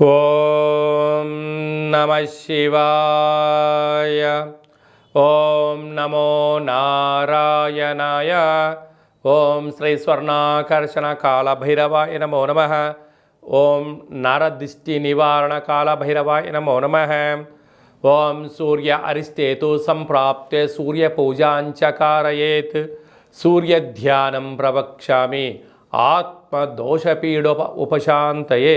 ఓం నమ శివాయ ఓం నమో నారాయణాయ ఓం శ్రీ స్వర్ణాకర్షణ కాళభైరవాయ నమో నమ ఓం నరదిష్టి నివారణ కాళభైరవాయ నమో నమ ఓం సూర్య అరిష్టేతు సంప్రాప్తే సూర్యపూజాంచ కారయేత్ సూర్యధ్యానం ప్రవక్ష్యామి ఆత్మదోషపీడోప ఉపశాంతయే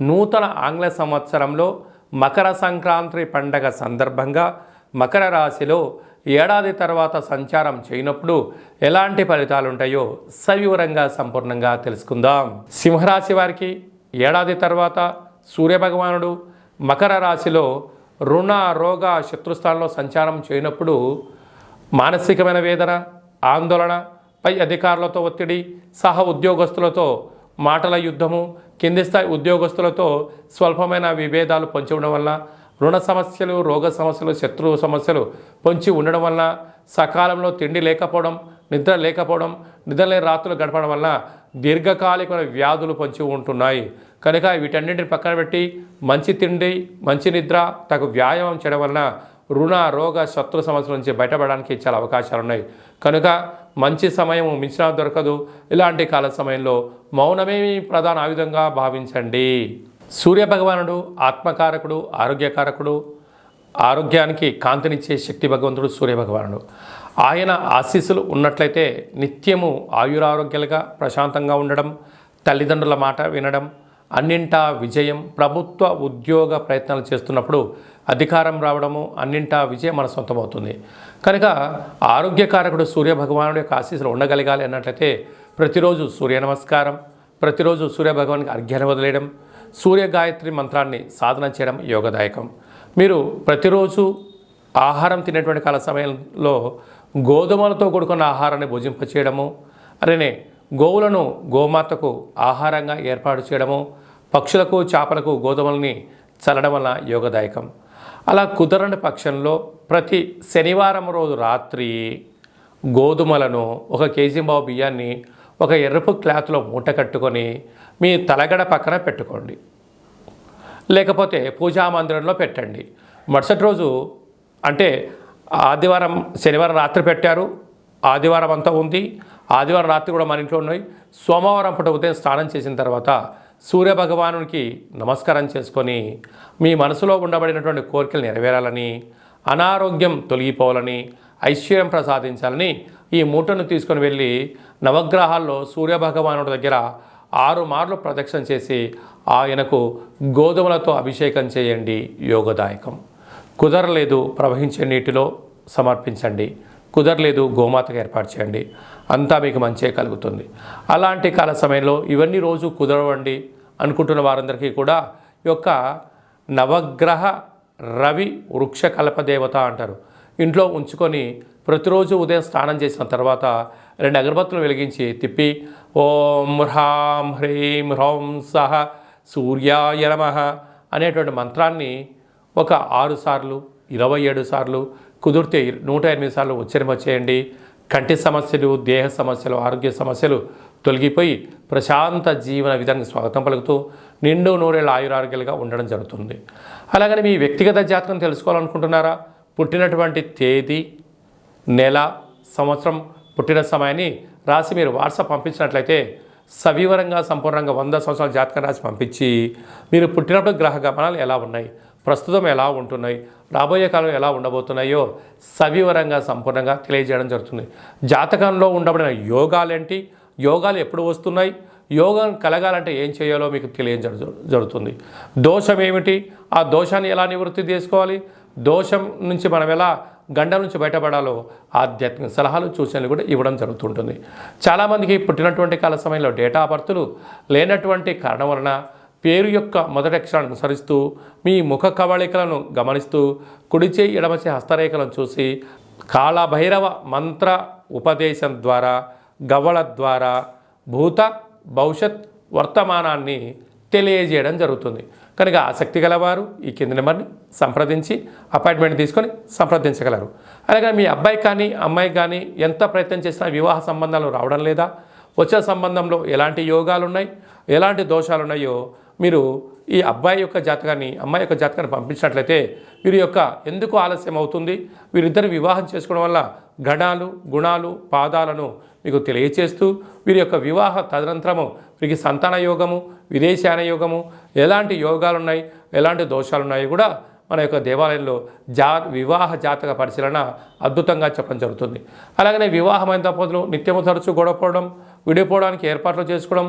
నూతన ఆంగ్ల సంవత్సరంలో మకర సంక్రాంతి పండగ సందర్భంగా మకర రాశిలో ఏడాది తర్వాత సంచారం చేయనప్పుడు ఎలాంటి ఫలితాలు ఉంటాయో సవివరంగా సంపూర్ణంగా తెలుసుకుందాం. సింహరాశి వారికి ఏడాది తర్వాత సూర్యభగవానుడు మకర రాశిలో రుణ రోగ శత్రుస్థానంలో సంచారం చేయనప్పుడు మానసికమైన వేదన ఆందోళన పై అధికారులతో ఒత్తిడి సహ ఉద్యోగస్తులతో మాటల యుద్ధము కింది స్థాయి ఉద్యోగస్తులతో స్వల్పమైన విభేదాలు పొంచి ఉండడం వల్ల రుణ సమస్యలు రోగ సమస్యలు శత్రువు సమస్యలు పొంచి ఉండడం వల్ల సకాలంలో తిండి లేకపోవడం నిద్ర లేకపోవడం నిద్రలేని రాత్రులు గడపడం వల్ల దీర్ఘకాలికమైన వ్యాధులు పొంచి ఉంటున్నాయి. కనుక వీటన్నింటిని పక్కన పెట్టి మంచి తిండి మంచి నిద్ర తగు వ్యాయామం చేయడం వలన రుణ రోగ శత్రు సమస్యల నుంచి బయటపడడానికి చాలా అవకాశాలు ఉన్నాయి కనుక మంచి సమయం మించిన దొరకదు. ఇలాంటి కాల సమయంలో మౌనమే ప్రధాన ఆయుధంగా భావించండి. సూర్య భగవానుడు ఆత్మకారకుడు ఆరోగ్యకారకుడు. ఆరోగ్యానికి కాంతినిచ్చే శక్తి భగవంతుడు సూర్య భగవానుడు ఆయన ఆశీస్సులు ఉన్నట్లయితే నిత్యము ఆయురారోగ్యాలుగా ప్రశాంతంగా ఉండడం తల్లిదండ్రుల మాట వినడం అన్నింటా విజయం ప్రభుత్వ ఉద్యోగ ప్రయత్నాలు చేస్తున్నప్పుడు అధికారం రావడము అన్నింటా విజయం మన సొంతమవుతుంది. కనుక ఆరోగ్యకారకుడు సూర్య భగవానుడి యొక్క ఆశీస్సులు ఉండగలగాలి అన్నట్లయితే ప్రతిరోజు సూర్య నమస్కారం ప్రతిరోజు సూర్యభగవానికి అర్ఘ్యాన్ని వదిలేయడం సూర్య గాయత్రి మంత్రాన్ని సాధన చేయడం యోగదాయకం. మీరు ప్రతిరోజు ఆహారం తినేటువంటి కాల సమయంలో గోధుమలతో కూడుకున్న ఆహారాన్ని భుజింపచేయడము అలానే గోవులను గోమాతకు ఆహారంగా ఏర్పాటు చేయడము పక్షులకు చేపలకు గోధుమల్ని చల్లడం వల్ల యోగదాయకం. అలా కుదరని పక్షంలో ప్రతి శనివారం రోజు రాత్రి గోధుమలను ఒక కేజీ బావు బియ్యాన్ని ఒక ఎరుపు క్లాత్లో మూట కట్టుకొని మీ తలగడ పక్కన పెట్టుకోండి. లేకపోతే పూజా మందిరంలో పెట్టండి. మరుసటి రోజు అంటే ఆదివారం శనివారం రాత్రి పెట్టారు. ఆదివారం అంతా ఉంది. ఆదివారం రాత్రి కూడా మన ఇంట్లో ఉన్నాయి. సోమవారం పూట ఉదయం స్నానం చేసిన తర్వాత సూర్య భగవానునికి నమస్కారం చేసుకొని మీ మనసులో ఉండబడినటువంటి కోరికలు నెరవేరాలని అనారోగ్యం తొలగిపోవాలని ఐశ్వర్యం ప్రసాదించాలని ఈ మూటను తీసుకొని వెళ్ళి నవగ్రహాల్లో సూర్య భగవానుడి దగ్గర ఆరు మార్లు ప్రదక్షిణ చేసి ఆయనకు గోధుమలతో అభిషేకం చేయండి యోగదాయకం. కుదరలేదు ప్రవహించే నీటిలో సమర్పించండి. కుదరలేదు గోమాతకు ఏర్పాటు చేయండి. అంతా మీకు మంచే కలుగుతుంది. అలాంటి కాల సమయంలో ఇవన్నీ రోజు కుదరవండి అనుకుంటున్న వారందరికీ కూడా ఈ యొక్క నవగ్రహ రవి వృక్ష కల్పదేవత అంటారు. ఇంట్లో ఉంచుకొని ప్రతిరోజు ఉదయం స్నానం చేసిన తర్వాత రెండు అగరబత్తులు వెలిగించి తిప్పి ఓం హ్రాం హ్రీం హ్రౌం సహ సూర్యాయ నమ అనేటువంటి మంత్రాన్ని ఒక ఆరు సార్లు ఇరవై ఏడు సార్లు కుదిరితే నూట ఎనిమిది సార్లు ఉచ్చరింప చేయండి. కంటి సమస్యలు దేహ సమస్యలు ఆరోగ్య సమస్యలు తొలగిపోయి ప్రశాంత జీవన విధానికి స్వాగతం పలుకుతూ నిండు నూరేళ్ళ ఆయురారోగ్యాలుగా ఉండడం జరుగుతుంది. అలాగని మీ వ్యక్తిగత జాతకం తెలుసుకోవాలనుకుంటున్నారా? పుట్టినటువంటి తేదీ నెల సంవత్సరం పుట్టిన సమయాన్ని రాసి మీరు వాట్సాప్ పంపించినట్లయితే సవివరంగా సంపూర్ణంగా వంద సంవత్సరాల జాతకం రాసి పంపించి మీరు పుట్టినప్పుడు గ్రహ గమనాలు ఎలా ఉన్నాయి? ప్రస్తుతం ఎలా ఉంటున్నాయి? రాబోయే కాలం ఎలా ఉండబోతున్నాయో సవివరంగా సంపూర్ణంగా తెలియజేయడం జరుగుతుంది. జాతకంలో ఉండబడిన యోగాలేంటి? యోగాలు ఎప్పుడు వస్తున్నాయి? యోగం కలగాలంటే ఏం చేయాలో మీకు తెలియజ జరుగుతుంది. దోషం ఏమిటి? ఆ దోషాన్ని ఎలా నివృత్తి చేసుకోవాలి? దోషం నుంచి మనం ఎలా గండం నుంచి బయటపడాలో ఆధ్యాత్మిక సలహాలు సూచనలు కూడా ఇవ్వడం జరుగుతుంటుంది. చాలామందికి పుట్టినటువంటి కాల సమయంలో డేటా బర్తులు లేనటువంటి కారణం వలన పేరు యొక్క మొదటి అక్షరాన్ని అనుసరిస్తూ మీ ముఖ కవళికలను గమనిస్తూ కుడిచే ఎడమచే హస్తరేఖలను చూసి కాళభైరవ మంత్ర ఉపదేశం ద్వారా గవ్వల ద్వారా భూత భవిష్యత్ వర్తమానాన్ని తెలియజేయడం జరుగుతుంది. కనుక ఆసక్తి గలవారు ఈ కింది నెంబర్ని సంప్రదించి అపాయింట్మెంట్ తీసుకొని సంప్రదించగలరు. అలాగే మీ అబ్బాయి కానీ అమ్మాయి కానీ ఎంత ప్రయత్నం చేసినా వివాహ సంబంధాలు రావడం లేదా వచ్చే సంబంధంలో ఎలాంటి యోగాలు ఉన్నాయి ఎలాంటి దోషాలు ఉన్నాయో మీరు ఈ అబ్బాయి యొక్క జాతకాన్ని అమ్మాయి యొక్క జాతకాన్ని పంపించినట్లయితే వీరి యొక్క ఎందుకు ఆలస్యం అవుతుంది? వీరిద్దరు వివాహం చేసుకోవడం వల్ల గణాలు గుణాలు పాదాలను మీకు తెలియచేస్తూ వీరి యొక్క వివాహ తదనంతరము వీరికి సంతాన యోగము విదేశాన యోగము ఎలాంటి యోగాలు ఉన్నాయి ఎలాంటి దోషాలు ఉన్నాయి కూడా మన యొక్క దేవాలయంలో జా వివాహ జాతక పరిశీలన అద్భుతంగా చెప్పడం జరుగుతుంది. అలాగనే వివాహమైన దంపతులు నిత్యము తరచు గొడవపోవడం విడిపోవడానికి ఏర్పాట్లు చేసుకోవడం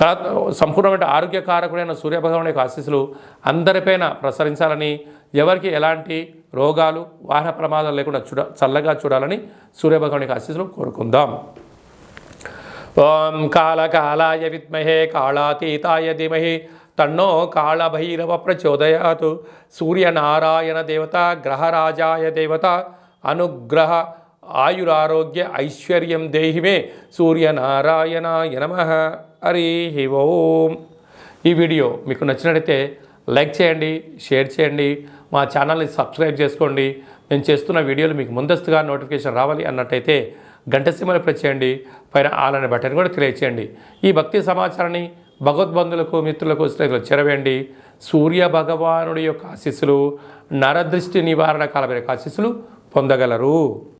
కా సంపూర్ణమైన ఆరోగ్యకారకుడైన సూర్యభగవాన్ యొక్క ఆశీస్సులు అందరిపైన ప్రసరించాలని ఎవరికి ఎలాంటి రోగాలు వాహన ప్రమాదాలు లేకుండా చూడ చల్లగా చూడాలని సూర్యభగవాన్ యొక్క ఆశీస్సులు కోరుకుందాం. ఓం కాళకాళాయ విద్మహే కాళాతీతాయ ధీమహి తన్నో కాళభైరవ ప్రచోదయాత్. సూర్యనారాయణ దేవత గ్రహరాజాయ దేవత అనుగ్రహ ఆయురారోగ్య ఐశ్వర్యం దేహిమే సూర్యనారాయణాయ నమ. హరి ఓం. ఈ వీడియో మీకు నచ్చినట్లయితే లైక్ చేయండి షేర్ చేయండి మా ఛానల్ని సబ్స్క్రైబ్ చేసుకోండి. నేను చేస్తున్న వీడియోలు మీకు ముందస్తుగా నోటిఫికేషన్ రావాలి అన్నట్టయితే గంట సీమలు ప్రెస్ చేయండి పైన ఆల్ అనే బటన్ కూడా తెలియచేయండి. ఈ భక్తి సమాచారాన్ని భగవద్బంధులకు మిత్రులకు స్నేహితులకు చెరవేయండి. సూర్య భగవానుడి యొక్క ఆశీస్సులు నరదృష్టి నివారణ కాలమైన ఆశీస్సులు పొందగలరు.